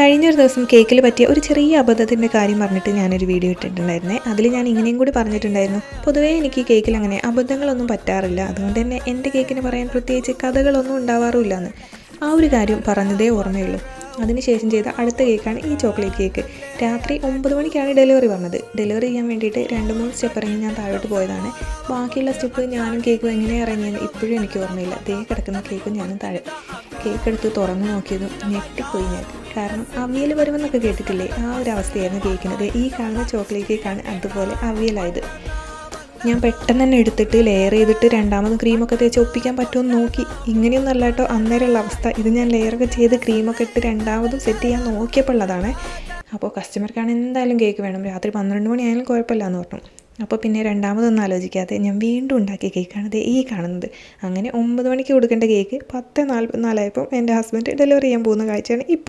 കഴിഞ്ഞൊരു ദിവസം കേക്കിൽ പറ്റിയ ഒരു ചെറിയ അബദ്ധത്തിന്റെ കാര്യം പറഞ്ഞിട്ട് ഞാനൊരു വീഡിയോ ഇട്ടിട്ടുണ്ടായിരുന്നേ. അതിൽ ഞാൻ ഇങ്ങനെയും കൂടി പറഞ്ഞിട്ടുണ്ടായിരുന്നു. പൊതുവേ എനിക്ക് കേക്കിൽ അങ്ങനെ അബദ്ധങ്ങളൊന്നും പറ്റാറില്ല. അതുകൊണ്ട് തന്നെ എന്റെ കേക്കിന് പറയാൻ പ്രത്യേകിച്ച് കഥകളൊന്നും ഉണ്ടാവാറുമില്ല എന്ന് ആ ഒരു കാര്യം പറഞ്ഞതേ ഓർമ്മയുള്ളൂ. അതിനുശേഷം ചെയ്ത അടുത്ത കേക്കാണ് ഈ ചോക്ലേറ്റ് കേക്ക്. രാത്രി ഒമ്പത് മണിക്കാണ് ഡെലിവറി വന്നത്. ഡെലിവറി ചെയ്യാൻ വേണ്ടിയിട്ട് രണ്ട് മൂന്ന് സ്റ്റെപ്പ് ഇറങ്ങി ഞാൻ താഴോട്ട് പോയതാണ്. ബാക്കിയുള്ള സ്റ്റെപ്പ് ഞാനും കേക്കും എങ്ങനെ ഇറങ്ങിയെന്ന് ഇപ്പോഴും എനിക്ക് ഓർമ്മയില്ല. ദേ കിടക്കുന്ന കേക്കും ഞാനും താഴെ കേക്ക് എടുത്ത് തുറന്നു നോക്കിയതും ഞെട്ടിപ്പോയി ഞാൻ. കാരണം അവിയൽ വരുമെന്നൊക്കെ കേട്ടിട്ടില്ലേ? ആ ഒരു അവസ്ഥയായിരുന്നു കേൾക്കുന്നത് ഈ കാണുന്ന ചോക്ലേറ്റ് കേക്കാണ് അതുപോലെ അവിയലായത്. ഞാൻ പെട്ടെന്ന് തന്നെ എടുത്തിട്ട് ലെയർ ചെയ്തിട്ട് രണ്ടാമത് ക്രീമൊക്കെ തേച്ച് ഒപ്പിക്കാൻ പറ്റുമെന്ന് നോക്കി. ഇങ്ങനെയൊന്നും അല്ല കേട്ടോ അന്നേരമുള്ള അവസ്ഥ. ഇത് ഞാൻ ലെയറൊക്കെ ചെയ്ത് ക്രീമൊക്കെ ഇട്ട് രണ്ടാമതും സെറ്റ് ചെയ്യാൻ നോക്കിയപ്പോൾ ഉള്ളതാണ്. അപ്പോൾ കസ്റ്റമർക്കാണ് എന്തായാലും കേക്ക് വേണം. രാത്രി പന്ത്രണ്ട് മണിയായാലും കുഴപ്പമില്ല എന്ന് പറഞ്ഞു. അപ്പോൾ പിന്നെ രണ്ടാമതൊന്നും ആലോചിക്കാതെ ഞാൻ വീണ്ടും ഉണ്ടാക്കിയ കേക്കാണ് ദേ ഈ കാണുന്നത്. അങ്ങനെ ഒമ്പത് മണിക്ക് കൊടുക്കേണ്ട കേക്ക് പത്ത് നാൽപ്പത്തിനാലായപ്പോൾ എന്റെ ഹസ്ബൻഡ് ഡെലിവറി ചെയ്യാൻ പോകുന്ന കാഴ്ചയാണ് ഇപ്പോൾ